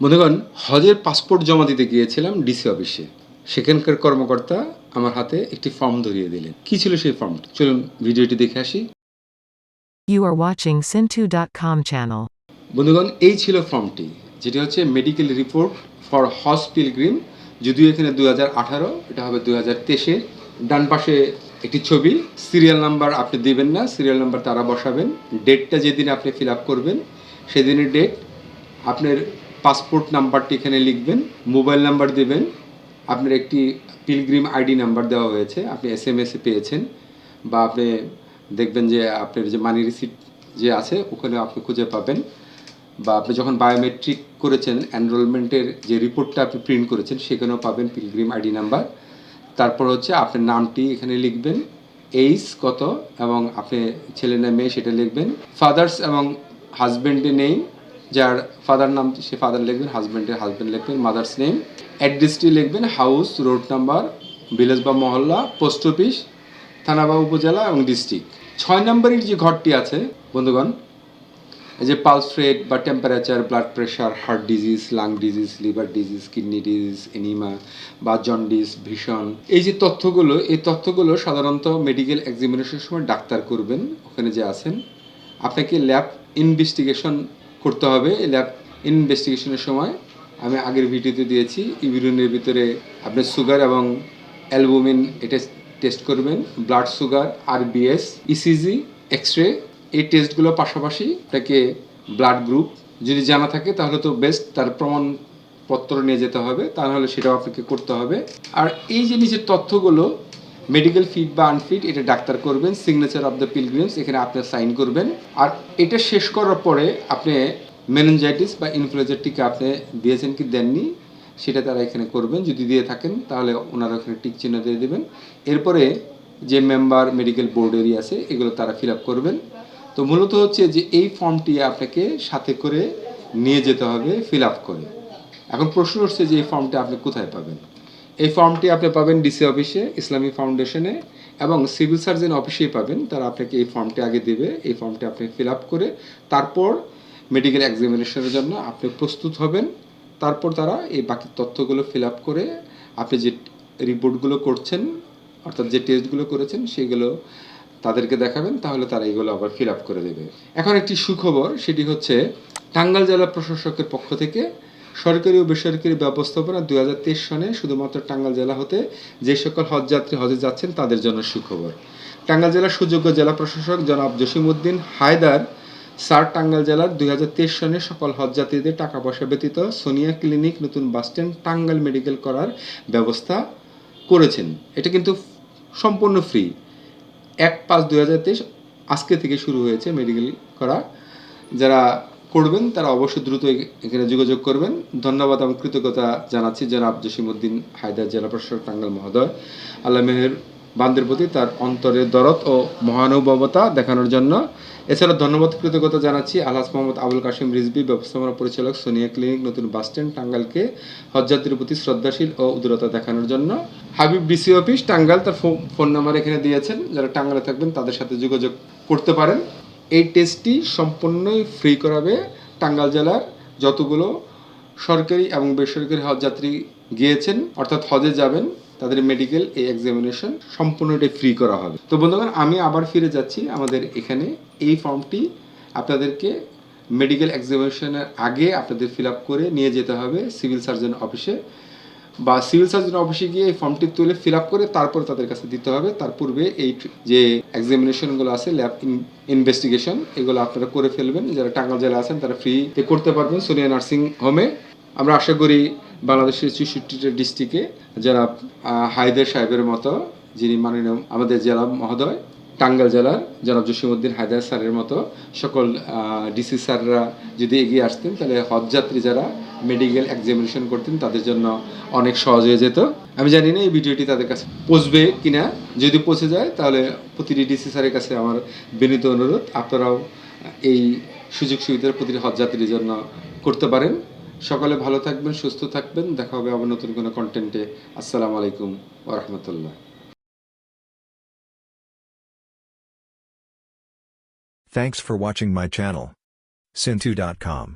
বন্ধুগণ হজের পাসপোর্ট জমা দিতে গিয়েছিলাম ডিসি অফিসে সেখানকার কর্মকর্তা আমার হাতে একটি ফর্ম ধরিয়ে দিলেন। কি ছিল সেই ফর্মটি চলুন ভিডিওটি দেখে আসি। You are watching Sin2.com channel. বন্ধুগণ এই ছিল ফর্মটি যেটি হচ্ছে medical report for Hodge pilgrim যদিও এখানে দু হাজার আঠারো এটা হবে দু হাজার তেইশের ডান পাশে একটি ছবি সিরিয়াল নাম্বার আপনি দিবেন না সিরিয়াল নাম্বার তারা বসাবেন। ডেটটা যেদিন আপনি ফিল আপ করবেন সেদিনের ডেট আপনার পাসপোর্ট নাম্বারটি এখানে লিখবেন, মোবাইল নাম্বার দেবেন। আপনার একটি পিলগ্রিম আইডি নাম্বার দেওয়া হয়েছে, আপনি এস এম পেয়েছেন বা আপনি দেখবেন যে আপনার যে মানি রিসিপ্ট যে আছে, ওখানে আপনি খুঁজে পাবেন। বা আপনি যখন বায়োমেট্রিক করেছেন এনরোলমেন্টের যে রিপোর্টটা আপনি প্রিন্ট করেছেন, সেখানেও পাবেন পিলগ্রিম আইডি নাম্বার। তারপর হচ্ছে আপনার নামটি এখানে লিখবেন এইজ কত এবং আপনি ছেলে না মেয়ে সেটা লিখবেন। ফাদার্স এবং হাজব্যান্ডের নেই যার ফাদার নাম, সে ফাদার লিখবেন হাজব্যান্ডের হাজব্যান্ড লিখবেন মাদার্স নেম অ্যাড্রেসটি লিখবেন হাউস রোড নাম্বার ভিলেজ বা মহল্লা পোস্ট অফিস থানা বা উপজেলা এবং ডিস্ট্রিক্ট ছয় নম্বরের যে ঘরটি আছে, বন্ধুগণ যে পালস রেট বা temperature blood pressure heart disease lung disease liver disease kidney disease anaemia বা জন্ডিস ভীষণ এই যে তথ্যগুলো, এই তথ্যগুলো সাধারণত মেডিকেল এক্সামিনেশনের সময় ডাক্তার করবেন, ওখানে যে আছেন। আপনাকে ল্যাব ইনভেস্টিগেশন করতে হবে। ল্যাব ইনভেস্টিগেশনের সময় আমি আগের ভিডিওতে দিয়েছি ইউরিনের ভিতরে আপনার সুগার এবং অ্যালবুমিন এটা টেস্ট করবেন ব্লাড সুগার আর আরবিএস ইসিজি এক্স রে এই টেস্টগুলো পাশাপাশি তাকে ব্লাড গ্রুপ যদি জানা থাকে তাহলে তো বেস্ট তার প্রমাণপত্র নিয়ে যেতে হবে তা নাহলে সেটাও আপনাকে করতে হবে। আর এই যে নিচের তথ্যগুলো মেডিকেল ফিট বা আনফিট এটা ডাক্তার করবেন সিগনেচার অফ দ্য পিলগ্রিমস এখানে আপনার সাইন করবেন। আর এটা শেষ করার পরে আপনি মেনেঞ্জাইটিস বা ইনফ্লুয়েঞ্জার টিকা আপনি দিয়েছেন কি দেননি, সেটা তারা এখানে করবেন। যদি দিয়ে থাকেন, তাহলে ওনারা ওখানে টিক চিহ্ন দিয়ে দেবেন। এরপরে যে মেম্বার মেডিকেল বোর্ডেরই আছে, এগুলো তারা ফিল আপ করবেন। তো মূলত হচ্ছে যে এই ফর্মটি আপনাকে সাথে করে নিয়ে যেতে হবে ফিল আপ করে। এখন প্রশ্ন হচ্ছে যে এই ফর্মটা আপনি কোথায় পাবেন? এই ফর্মটি আপনি পাবেন ডিসি অফিসে ইসলামী ফাউন্ডেশনে এবং সিভিল সার্জন অফিসেই পাবেন। তারা আপনাকে এই ফর্মটি আগে দেবে। এই ফর্মটি আপনি ফিল আপ করে তারপর মেডিকেল এক্সামিনেশনের জন্য আপনি প্রস্তুত হবেন। তারপর তারা এই বাকি তথ্যগুলো ফিল আপ করে আপনি যে রিপোর্টগুলো করছেন, অর্থাৎ যে টেস্টগুলো করেছেন, সেগুলো তাদেরকে দেখাবেন। তাহলে তারা এগুলো আবার ফিল আপ করে দেবে। এখন একটি সুখবর, সেটি হচ্ছে টাঙ্গাইল জেলা প্রশাসকের পক্ষ থেকে সরকারি ও বেসরকারি ব্যবস্থাপনা দুই হাজার তেইশ সনে শুধুমাত্র টাঙ্গাইল জেলা হতে যে সকল হজযাত্রী হজে যাচ্ছেন তাদের জন্য সুখবর। টাঙ্গাইল জেলার সুযোগ্য জেলা প্রশাসক জনাব জসিমউদ্দিন হায়দার স্যার টাঙ্গাইল জেলার দুই হাজার তেইশ সনে সকল হজযাত্রীদের টাকা পয়সা ব্যতীত সোনিয়া ক্লিনিক নতুন বাসস্ট্যান্ড টাঙ্গাইল মেডিকেল করার ব্যবস্থা করেছেন। এটা কিন্তু সম্পূর্ণ ফ্রি। এক পাঁচ দুই তেইশ আজকে থেকে শুরু হয়েছে মেডিকেল করা। যারা করবেন, তারা অবশ্যই দ্রুত এখানে যোগাযোগ করবেন। ধন্যবাদ এবং কৃতজ্ঞতা জানাচ্ছি জনাব জসিমউদ্দিন হায়দার জেলা প্রশাসক টাঙ্গাল মহোদয়। আল্লাহ মেহের বান্দের প্রতি তার অন্তরের দরদ ও মহানুভবতা দেখানোর জন্য। এছাড়া ধন্যবাদ, কৃতজ্ঞতা জানাচ্ছি আলহাজ মোহাম্মদ আবুল কাশিম রিজবি ব্যবস্থাপনা পরিচালক, সোনিয়া ক্লিনিক, নতুন বাসস্ট্যান্ড টাঙ্গালকে হজযাত্রীর প্রতি শ্রদ্ধাশীল ও উদারতা দেখানোর জন্য। হাবিব ডিসি অফিস টাঙ্গাল তার ফোন নাম্বার এখানে দিয়েছেন। যারা টাঙ্গালে থাকবেন, তাদের সাথে যোগাযোগ করতে পারেন। এই টেস্টটি সম্পূর্ণই ফ্রি করাবে টাঙ্গাইল জেলার যতগুলো সরকারি এবং বেসরকারি হজযাত্রী গিয়েছেন, অর্থাৎ হজে যাবেন, তাদের মেডিকেল এই এক্সামিনেশন সম্পূর্ণটাই ফ্রি করা হবে। তো বন্ধুগণ, আমি আবার ফিরে যাচ্ছি আমাদের এখানে। এই ফর্মটি আপনাদেরকে মেডিকেল এক্সামিনেশনের আগে আপনাদের ফিল আপ করে নিয়ে যেতে হবে সিভিল সার্জন অফিসে বা সিভিল সার্জন অফিসে গিয়ে এই ফর্মটি তুলে ফিল আপ করে তারপরে তাদের কাছে দিতে হবে। তার পূর্বে এই যে এক্সামিনেশনগুলো আছে ল্যাব ইনভেস্টিগেশন এগুলো আপনারা করে ফেলবেন। যারা টাঙ্গাল জেলা আছেন, তারা ফ্রি করতে পারবেন সোনিয়া নার্সিং হোমে। আমরা আশা করি বাংলাদেশের চৌষট্টিটা ডিস্ট্রিক্টে যারা হায়দার সাহেবের মতো, যিনি মাননীয় আমাদের জেলা মহোদয় টাঙ্গাল জেলার জনাব জসিমউদ্দিন হায়দার স্যারের মতো, সকল ডিসি স্যাররা যদি এগিয়ে আসতেন, তাহলে হজযাত্রী যারা মেডিকেল এক্সামিনেশন করতেন, তাদের জন্য অনেক সহজ হয়ে যেত। আমি জানি না এই ভিডিওটি তাদের কাছে পৌঁছবে কিনা। যদি পৌঁছে যায়, তাহলে প্রতিটি ডিসি স্যারের কাছে আমার বিনীত অনুরোধ, আপনারাও এই সুযোগ সুবিধার প্রতিটি হজযাত্রীর জন্য করতে পারেন। সকলে ভালো থাকবেন, সুস্থ থাকবেন। দেখা হবে আবার নতুন কোনো কন্টেন্টে আসসালামু আলাইকুম ওরহমতুল্লাহ Thanks for watching my channel. Sin2.com.